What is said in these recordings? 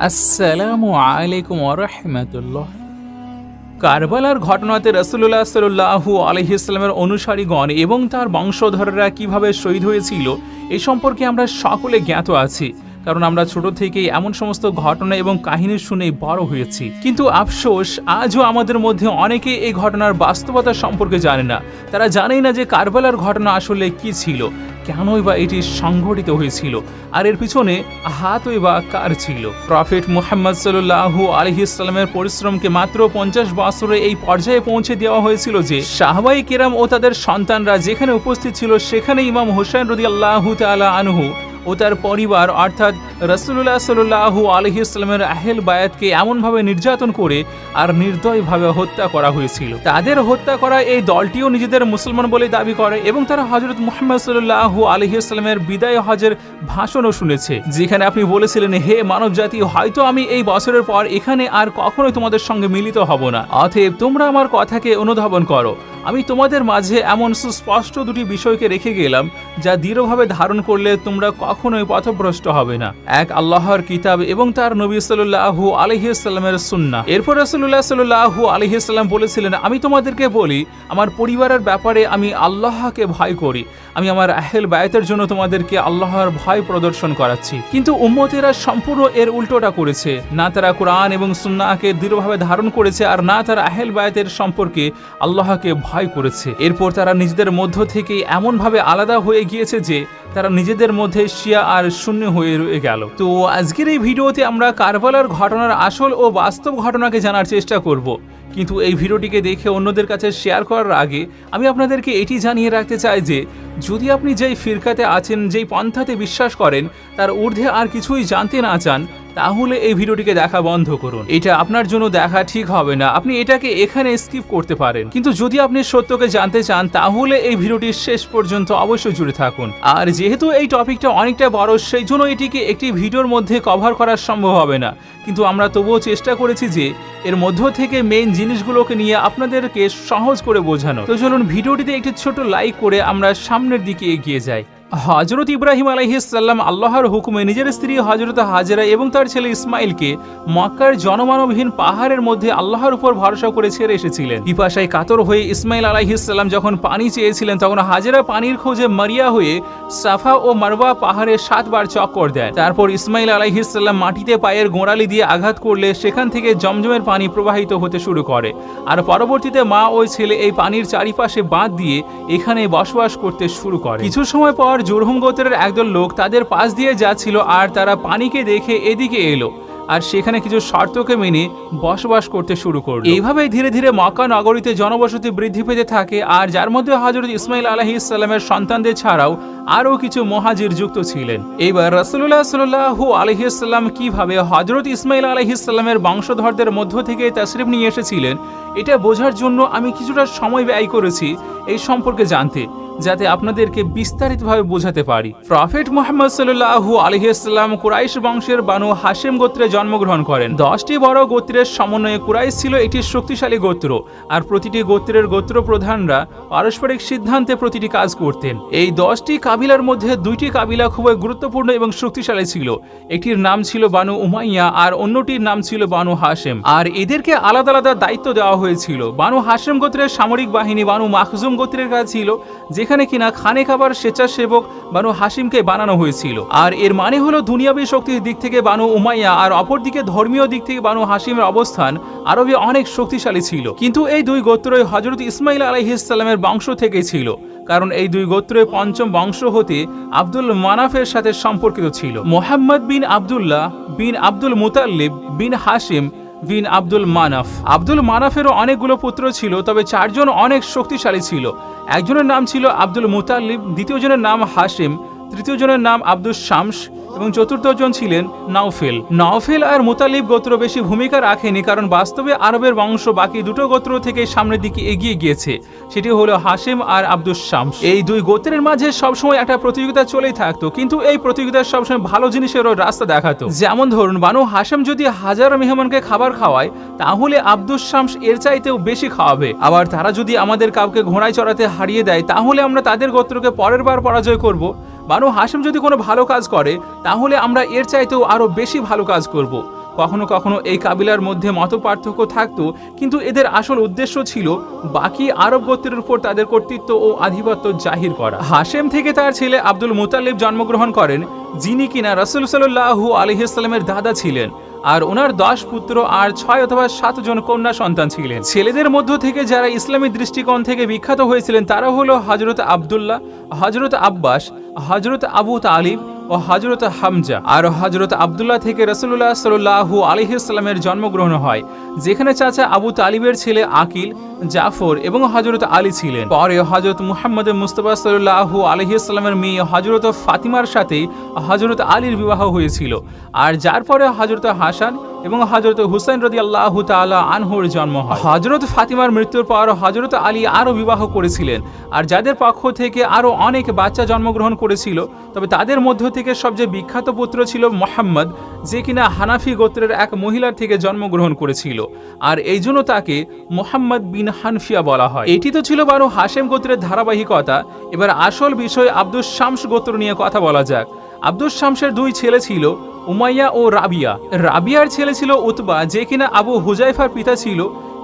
আসসালামু আলাইকুম কারবালার ঘটনাতে রসুল্লাহ সাল্লাহু আলহিসের অনুসারীগণ এবং তার বংশধররা কীভাবে শহীদ হয়েছিল, এ সম্পর্কে আমরা সকলে জ্ঞাত আছি। কারণ আমরা ছোট থেকেই এমন সমস্ত ঘটনা এবং কাহিনী শুনে বড় হয়েছি। কিন্তু আফসোস, আজও আমাদের মধ্যে অনেকে এই ঘটনার বাস্তবতা সম্পর্কে জানে না। তারা জানেই না যে কারবালার ঘটনা আসলে কি ছিল, কেনই বা এটি সংঘটিত হয়েছিল, আর এর পিছনে হাতই বা কার ছিল। প্রফেট মুহাম্মদ সাল্লাহু আলহিসাল্লামের পরিশ্রমকে মাত্র পঞ্চাশ বছরে এই পর্যায়ে পৌঁছে দেওয়া হয়েছিল যে সাহবাই কেরাম ও তাদের সন্তানরা যেখানে উপস্থিত ছিল সেখানে ইমাম হোসেন রদি আল্লাহ তালা আনহু ও তার পরিবার, অর্থাৎ রসুল্লাহ সাল্লাহু আলহিসের আহেল বায়াতকে এমনভাবে নির্যাতন করে আর নির্দয়ভাবে হত্যা করা হয়েছিল। তাদের হত্যা করা এই দলটিও নিজেদের মুসলমান বলে দাবি করে এবং তারা হজরত মুহাম্মদ সাল্লাহু আলহিসের বিদায় হজের ভাষণও শুনেছে। যেখানে আপনি বলেছিলেন, হে মানব জাতি হয়তো আমি এই বছরের পর এখানে আর কখনোই তোমাদের সঙ্গে মিলিত হব না। অতএব তোমরা আমার কথাকে অনুধাবন করো। আমি তোমাদের মাঝে এমন সুস্পষ্ট দুটি বিষয়কে রেখে গেলাম, যা দৃঢ়ভাবে ধারণ করলে তোমরা কখনোই পথভ্রষ্ট হবে না। এক, আল্লাহর কিতাব এবং তার নবী সাল্লাহু আলহিসাল্লামের সুন্না এরপর রসুল্লাহ সাল্লাহু আলহিসাল্লাম বলেছিলেন, আমি তোমাদেরকে বলি, আমার পরিবারের ব্যাপারে আমি আল্লাহকে ভয় করি। আমি আমার আহেল বায়তের জন্য তোমাদেরকে আল্লাহর ভয় প্রদর্শন করাচ্ছি। কিন্তু উম্মতেরা সম্পূর্ণ এর উল্টোটা করেছে। না তারা কোরআন এবং সুন্নাহকে দৃঢ়ভাবে ধারণ করেছে আর না তারা আহেল বায়তের সম্পর্কে আল্লাহকে ভয় করেছে। এরপর তারা নিজেদের মধ্য থেকে এমনভাবে আলাদা হয়ে গিয়েছে যে তারা নিজেদের মধ্যে শিয়া আর শূন্য হয়ে রয়ে গেল। তো আজকের এই ভিডিওতে আমরা কারবালার ঘটনার আসল ও বাস্তব ঘটনাকে জানার চেষ্টা করব। কিন্তু এই ভিডিওটিকে দেখে অন্যদের কাছে শেয়ার করার আগে আমি আপনাদেরকে এটি জানিয়ে রাখতে চাই যে, যদি আপনি যেই ফিরকাতে আছেন, যেই পন্থাতে বিশ্বাস করেন, তার ঊর্ধ্বে আর কিছুই জানতে না চান তাহলে এই ভিডিওটিকে দেখা বন্ধ করুন। এটা আপনার জন্য দেখা ঠিক হবে না। আপনি এটাকে এখানে স্কিপ করতে পারেন। কিন্তু যদি আপনি সত্যকে জানতে চান, তাহলে এই ভিডিওটির শেষ পর্যন্ত অবশ্যই জুড়ে থাকুন। আর যেহেতু এই টপিকটা অনেকটা বড়, সেই জন্য এটিকে একটি ভিডিওর মধ্যে কভার করা সম্ভব হবে না। কিন্তু আমরা তবুও চেষ্টা করেছি যে, এর মধ্য থেকে মেইন জিনিসগুলোকে নিয়ে আপনাদেরকে সহজ করে বোঝানো তো চলুন, ভিডিওটিতে একটি ছোট লাইক করে আমরা সামনের দিকে এগিয়ে যাই। হজরত ইব্রাহিম আলহিসাল্লাম আল্লাহর হুকুমে নিজের স্ত্রী হজরত হাজরা এবং তার ছেলে ইসমাইলকে মক্কার জনমানবহীন পাহাড়ের মধ্যে আল্লাহর উপর ভরসা করে ছেড়ে এসেছিলেন। পিপাসায় কাতর হয়ে ইসমাইল আলাইহিসাল্লাম যখন পানি চেয়েছিলেন, তখন হাজরা পানির খোঁজে মারিয়া হয়ে সাফা ও মারওয়া পাহাড়ে সাতবার চক্কর দেয়। তারপর ইসমাইল আলাইহিসাল্লাম মাটিতে পায়ের গোড়ালি দিয়ে আঘাত করলে সেখান থেকে জমজমের পানি প্রবাহিত হতে শুরু করে। আর পরবর্তীতে মা ওই ছেলে এই পানির চারিপাশে বাঁধ দিয়ে এখানে বসবাস করতে শুরু করে। কিছু সময় পর জোরহুম গোত্রের একদল লোক তাদের পাশ দিয়ে যাচ্ছিল আর তারা পানিকে দেখে এদিকে এলো আর সেখানে কিছু শর্তকে মেনে বসবাস করতে শুরু করল। এইভাবেই ধীরে ধীরে মক্কা নগরীতে জনবসতি বৃদ্ধি পেতে থাকে আর যার মধ্যে হজরত ইসমাইল আলহি ইসলামের সন্তানদের ছাড়াও আরও কিছু মহাজির যুক্ত ছিলেন। এবার রসুল্লাহ সাল্লাহু আলহিসাল্লাম কীভাবে হজরত ইসমাইল আলহিসাল্লামের বংশধরদের মধ্য থেকে তশরিফ নিয়ে এসেছিলেন, এটা বোঝার জন্য আমি কিছুটা সময় ব্যয় করেছি, এই সম্পর্কে জানতে। যাতে আপনাদেরকে বিস্তারিতভাবে বোঝাতে পারি। প্রফেট মোহাম্মদ সাল্লাহু আলহিসাল্লাম কুরাইশ বংশের বানু হাসিম গোত্রে জন্মগ্রহণ করেন। দশটি বড় গোত্রের সমন্বয়ে কুরাইশ ছিল একটি শক্তিশালী গোত্র, আর প্রতিটি গোত্রের গোত্র প্রধানরা পারস্পরিক সিদ্ধান্তে প্রতিটি কাজ করতেন। এই দশটি কাবিলার মধ্যে দুইটি কাবিলা খুবই গুরুত্বপূর্ণ এবং শক্তিশালী ছিল। একটির নাম ছিল বানু উমাইয়া, আর অন্যটির নাম ছিল বানু হাসেম আর এদেরকে আলাদা আলাদা দায়িত্ব দেওয়া হয়েছিল। বানু হাসেম গোত্রের সামরিক বাহিনী বানু মাখজুম গোত্রের কাছে ছিল যেখানে কিনা খানে খাবার স্বেচ্ছাসেবক বানু হাসিমকে বানানো হয়েছিল। আর এর মানে হলো দুনিয়াবী শক্তির দিক থেকে বানু উমাইয়া আর অপরদিকে ধর্মীয় দিক থেকে বানু হাসিমের অবস্থান আরবে অনেক শক্তিশালী ছিল। কিন্তু এই দুই গোত্রই হজরত ইসমাইল আলাইহিসাল্লামের বংশ থেকে ছিল। কারণ এই দুই গোত্রের পঞ্চম বংশ হতে আব্দুল মানাফের সাথে সম্পর্কিত ছিল। মোহাম্মদ বিন আবদুল্লাহ বিন আব্দুল মুতাল্লিব বিন হাসিম বিন আব্দুল মানাফ। আব্দুল মানাফেরও অনেকগুলো পুত্র ছিল, তবে চারজন অনেক শক্তিশালী ছিল। একজনের নাম ছিল আব্দুল মুতাল্লিব, দ্বিতীয়জনের নাম হাসিম তৃতীয়জনের নাম আব্দুল শামস এবং চতুর্থজন ছিলেন নাওফেল। নাওফেল আর মুতালিব গোত্র বেশি ভূমিকা রাখেনি কারণ বাস্তবে আরবের বংশ বাকি দুটো গোত্র থেকে সামনের দিকে এগিয়ে গিয়েছে। সেটি হলো হাসিম আর আব্দুস শামস। এই দুই গোত্রের মাঝে সবসময় একটা প্রতিযোগিতা চলেই থাকতো, কিন্তু এই প্রতিযোগিতা সবসময় ভালো জিনিসেরও রাস্তা দেখাতো। যেমন ধরুন, বানু হাসেম যদি হাজারো মেহমানকে খাবার খাওয়ায়, তাহলে আব্দুস শামস এর চাইতেও বেশি খাওয়াবে। আবার তারা যদি আমাদের কাউকে ঘোড়ায় চড়াতে হারিয়ে দেয়, তাহলে আমরা তাদের গোত্রকে পরের বার পরাজয় করব। বানু হাসেম যদি কোনো ভালো কাজ করে, তাহলে আমরা এর চাইতেও আরও বেশি ভালো কাজ করব। কখনো কখনো এই কাবিলার মধ্যে মত পার্থক্য থাকতো, কিন্তু এদের আসল উদ্দেশ্য ছিল বাকি আরব গোত্রের উপর তাদের কর্তৃত্ব ও আধিপত্য জাহির করা। হাশেম থেকে তার ছেলে আব্দুল মুতালিব জন্মগ্রহণ করেন, যিনি কিনা রসুল সাল্লাহু আলহিসাল্লামের দাদা ছিলেন। আর ওনার দশ পুত্র আর ছয় অথবা সাতজন কন্যা সন্তান ছিলেন। ছেলেদের মধ্য থেকে যারা ইসলামী দৃষ্টিকোণ থেকে বিখ্যাত হয়েছিলেন, তারা হলো হজরত আবদুল্লাহ হজরত আব্বাস হজরত আবু তালিব ও হজরত হামজা আর হজরত আবদুল্লাহ থেকে রসুল্লাহ সাল্লাহু আলহিসাল্লামের জন্মগ্রহণ হয়, যেখানে চাচা আবু তালিবের ছেলে আকিল, জাফর এবং হজরত আলী ছিলেন। পরে হজরত মুহাম্মদ মুস্তফা সাল্লাহু আলহিসাল্লামের মেয়ে হজরত ফাতিমার সাথে হজরত আলীর বিবাহ হয়েছিল। আর যার পরে হজরত হাসান এবং হজরত হুসাইন রদি আল্লাহ তালা আনহুর জন্ম হয়। হজরত ফাতিমার মৃত্যুর পর হজরত আলী আরও বিবাহ করেছিলেন। আর যাদের পক্ষ থেকে আরও অনেক বাচ্চা জন্মগ্রহণ করেছিল, তবে তাদের মধ্য থেকে সবচেয়ে বিখ্যাত পুত্র ছিল মোহাম্মদ, যে কিনা হানাফি গোত্রের এক মহিলার থেকে জন্মগ্রহণ করেছিল। আর এই জন্য তাকে মোহাম্মদ বিন হানফিয়া বলা হয়। এটি তো ছিল বারো হাশেম গোত্রের ধারাবাহিকতা। এবার আসল বিষয় আব্দুস শামস গোত্র নিয়ে কথা বলা যাক। আব্দুস শামসের দুই ছেলে ছিল উমাইয়া ও রাবিয়া। রাবিয়ার ছেলে ছিল উতবা, যে কিনা আবু হুজাইফার পিতা ছিল।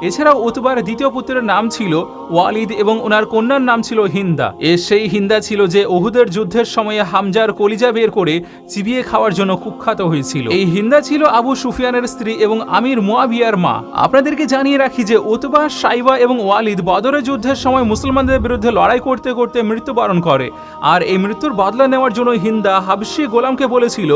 এছাড়াও উতবার দ্বিতীয় পুত্রের নাম ছিল ওয়ালিদ এবং ওনার কন্যার নাম ছিল হিন্দা। এ সেই হিন্দা ছিল যে ওহুদের যুদ্ধের সময়ে হামজার কলিজা বের করে চিবিয়ে খাওয়ার জন্য কুখ্যাত হয়েছিল। এই হিন্দা ছিল আবু সুফিয়ানের স্ত্রী এবং আমির মুয়াবিয়ার মা। আপনাদেরকে জানিয়ে রাখি যে উতবা, সাইবা এবং ওয়ালিদ বদরের যুদ্ধের সময় মুসলমানদের বিরুদ্ধে লড়াই করতে করতে মৃত্যুবরণ করে। আর এই মৃত্যুর বদলা নেওয়ার জন্য হিন্দা হাবশি গোলামকে বলেছিল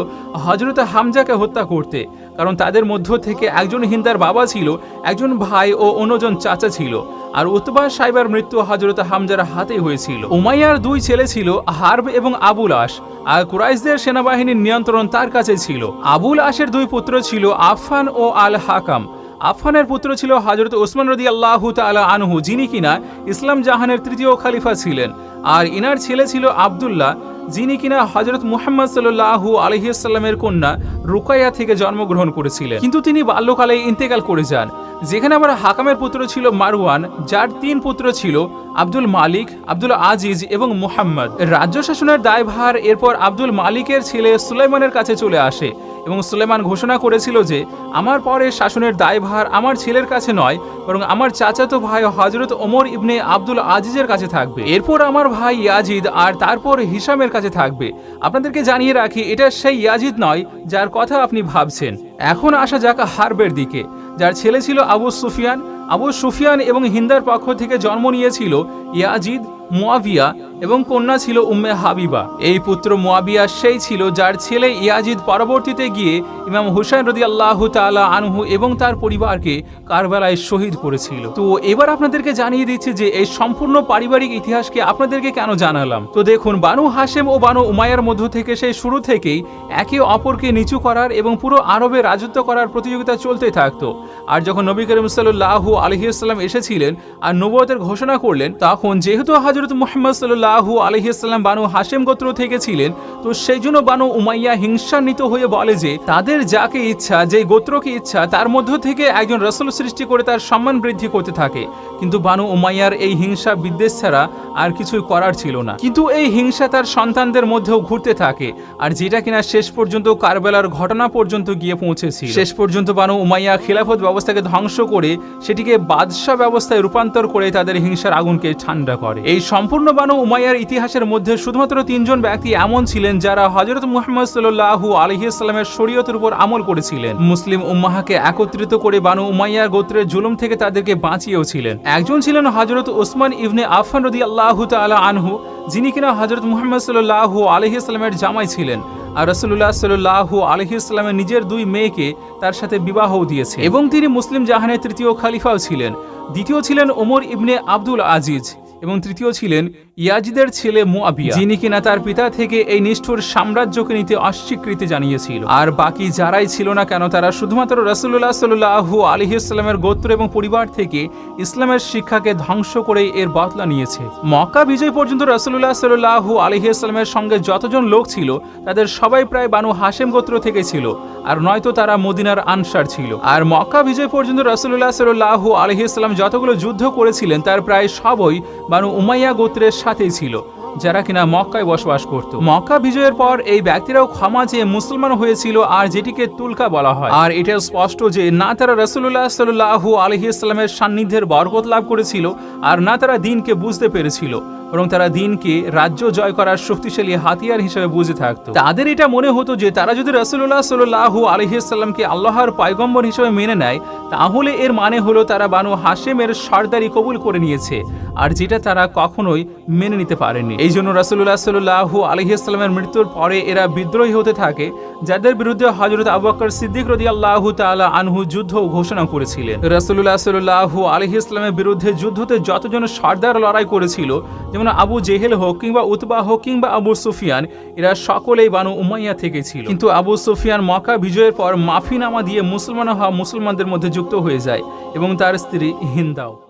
হজরত হামজাকে হত্যা করতে। কারণ তাদের মধ্য থেকে একজন হিন্দার বাবা ছিল, একজন ভাই ও অন্যজন চাচা ছিল, আর উতবা সাইবার মৃত্যু হজরত হামজার হাতে হয়েছিল। উমাইয়ার দুই ছেলে ছিল, হার্ব এবং আবুল আশ, আর কুরাইশদের সেনাবাহিনীর নিয়ন্ত্রণ তার কাছে ছিল। আবুল আশের দুই পুত্র ছিল আফফান ও আল হাকাম। আফফানের পুত্র ছিল হজরত ওসমান রদি আল্লাহ তালা আনহু, যিনি কিনা ইসলাম জাহানের তৃতীয় খালিফা ছিলেন, আর ইনার ছেলে ছিল আবদুল্লাহ যিনি কিনা হজরত মুহাম্মদ সাল্লাহু আলহিসাল্লামের কন্যা রুকাইয়া থেকে জন্মগ্রহণ করেছিলেন। কিন্তু তিনি বাল্যকালে ইন্তেকাল করে যান। যেখানে আবার হাকামের পুত্র ছিল মারওয়ান, যার তিন পুত্র ছিল আব্দুল মালিক, আব্দুল আজিজ এবং মুহাম্মদ। রাজ্য শাসনের দায়ভার এরপর আব্দুল মালিকের ছেলে সুলাইমানের কাছে চলে আসে। এবং সুলেমান ঘোষণা করেছিল যে, আমার পরে শাসনের দায়ভার আমার ছেলের কাছে নয়, বরং আমার চাচাতো ভাই হজরত ওমর ইবনে আব্দুল আজিজের কাছে থাকবে। এরপর আমার ভাই ইয়াজিদ আর তারপর হিসামের কাছে থাকবে। আপনাদেরকে জানিয়ে রাখি, এটা সেই ইয়াজিদ নয় যার কথা আপনি ভাবছেন। এখন আসা যাক হার্বের দিকে। যার ছেলে ছিল আবু সুফিয়ান আবু সুফিয়ান এবং হিন্দার পক্ষ থেকে জন্ম নিয়েছিল ইয়াজিদ মুয়াবিয়া এবং কন্যা ছিল উম্মে হাবিবা। এই পুত্র মুয়াবিয়া সেই ছিল যার ছেলে ইয়াজিদ পরবর্তীতে গিয়ে ইমাম হুসাইন রদি আল্লাহ তালা আনহু এবং তার পরিবারকে কারবালায় শহীদ করেছিল। তো এবার আপনাদেরকে জানিয়ে দিচ্ছি যে এই সম্পূর্ণ পারিবারিক ইতিহাসকে আপনাদেরকে কেন জানালাম? তো দেখুন, বানু হাশেম ও বানু উমায়ার মধ্য থেকে সেই শুরু থেকেই একে অপরকে নিচু করার এবং পুরো আরবে রাজত্ব করার প্রতিযোগিতা চলতে থাকতো। আর যখন নবী করিম সাল্লাহু আলহিউসাল্লাম এসেছিলেন আর নবতের ঘোষণা করলেন, তখন যেহেতু হজরত মোহাম্মদ সাল্লাহু আলহিউসাল্লাম বানু হাশেম গোত্র থেকে ছিলেন, তো সেই জন্য বানু উমাইয়া হিংসান্বিত হয়ে বলে যে, তাদের যাকে ইচ্ছা যে গোত্রকে ইচ্ছা, তার মধ্য থেকে একজন রসুল সৃষ্টি করে তার সম্মান বৃদ্ধি করতে থাকে। কিন্তু বানু উমাইয়ার এই হিংসা বিদ্বেষ ছাড়া আর কিছুই করার ছিল না। কিন্তু এই হিংসা তার সন্তানদের মধ্যেও ঘুরতে থাকে, আর যেটা কিনা শেষ পর্যন্ত কারবেলার ঘটনা পর্যন্ত গিয়ে পৌঁছেছিল। শেষ পর্যন্ত বানু উমাইয়া খিলাফত ব্যবস্থাকে ধ্বংস করে, সেটিকে বাদশাহ ব্যবস্থায় রূপান্তর করে তাদের হিংসার আগুনকে ঠান্ডা করে। এই সম্পূর্ণ বানু উমাইয়ার ইতিহাসের মধ্যে শুধুমাত্র তিনজন ব্যক্তি এমন ছিলেন যারা হজরত মুহাম্মদ সাল্লাহু আলহিসাল্লামের শরীয়তের উপর আমল করেছিলেন। মুসলিম উম্মাহাকে একত্রিত করে বানু উমাইয়ার গোত্রের জুলুম থেকে তাদেরকে বাঁচিয়েও ছিলেন। একজন ছিলেন হজরত ওসমান ইবনে আফান রদি আল্লাহ তালা আনহু, যিনি কিনা হজরত মুহাম্মদ সাল্লাহু আলহিসাল্লামের জামাই ছিলেন আর রসুল্লাহ সাল্লাহ আলহিউসালামের নিজের দুই মেয়েকে তার সাথে বিবাহও দিয়েছে এবং তিনি মুসলিম জাহানের তৃতীয় খালিফাও ছিলেন। দ্বিতীয় ছিলেন ওমর ইবনে আব্দুল আজিজ। এবং তৃতীয় ছিলেন ইয়াজিদের ছেলে মুয়াবিয়া যিনি কিনা তার পিতা থেকে এই নিষ্ঠুর সাম্রাজ্যকে নিতে অস্বীকৃতি জানিয়েছিল। আর বাকি যারাই ছিল না কেন, তারা শুধুমাত্র রসুল্লাহ সাল্লাহু আলহিউসাল্লামের গোত্র এবং পরিবার থেকে ইসলামের শিক্ষাকে ধ্বংস করে এর বদলা নিয়েছে। মক্কা বিজয় পর্যন্ত রসুল্লাহ সাল্লাহু আলহিউসাল্লামের সঙ্গে যতজন লোক ছিল, তাদের সবাই প্রায় বানু হাসেম গোত্র থেকে ছিল, আর নয়তো তারা মদিনার আনসার ছিল। আর মক্কা বিজয় পর্যন্ত রসুল্লাহ সাল্লাহু আলহিউসাল্লাম যতগুলো যুদ্ধ করেছিলেন, তার প্রায় সবই বানু উমাইয়া গোত্রের সাথেই ছিল, যারা কিনা মক্কায় বসবাস করত। মক্কা বিজয়ের পর এই ব্যক্তিরাও ক্ষমা যে মুসলমান হয়েছিল আর যেটিকে তুলকা বলা হয়। আর এটা স্পষ্ট যে না তারা রসুল্লাহ সাল্লাহু ইসলামের সান্নিধ্যের বরকত লাভ করেছিল, আর না তারা দিনকে বুঝতে পেরেছিল। বরং তারা দিনকে রাজ্য জয় করার শক্তিশালী হাতিয়ার হিসেবে বুঝে থাকতো। তাদের এটা মনে হতো যে তারা যদি রসুল্লাহ সাল্লাহু আলহিসাল্লামকে আল্লাহর পয়গম্বর হিসেবে মেনে নেয়, তাহলে এর মানে হলো তারা বানু হাশেমের সর্দারি কবুল করে নিয়েছে, আর যেটা তারা কখনোই মেনে নিতে পারেনি এই জন্য রসুল্লাহ সাল্লাহু আলহিসাল্লামের মৃত্যুর পরে এরা বিদ্রোহী হতে থাকে, যাদের বিরুদ্ধে হজরত আবুবকর সিদ্দিক রদি আল্লাহ তালা আনহু যুদ্ধ ঘোষণা করেছিলেন। রসুল্লাহ সাল্লাহু আলহি ইসলামের বিরুদ্ধে যুদ্ধতে যতজন সর্দার লড়াই করেছিল যেমন আবু জেহেল হোক কিংবা উতবা হোক কিংবা আবু সুফিয়ান, এরা সকলেই বানু উমাইয়া থেকে ছিল। কিন্তু আবু সুফিয়ান মক্কা বিজয়ের পর মাফিনামা দিয়ে মুসলমান হওয়া মুসলমানদের মধ্যে যুক্ত হয়ে যায় এবং তার স্ত্রী হিন্দাও।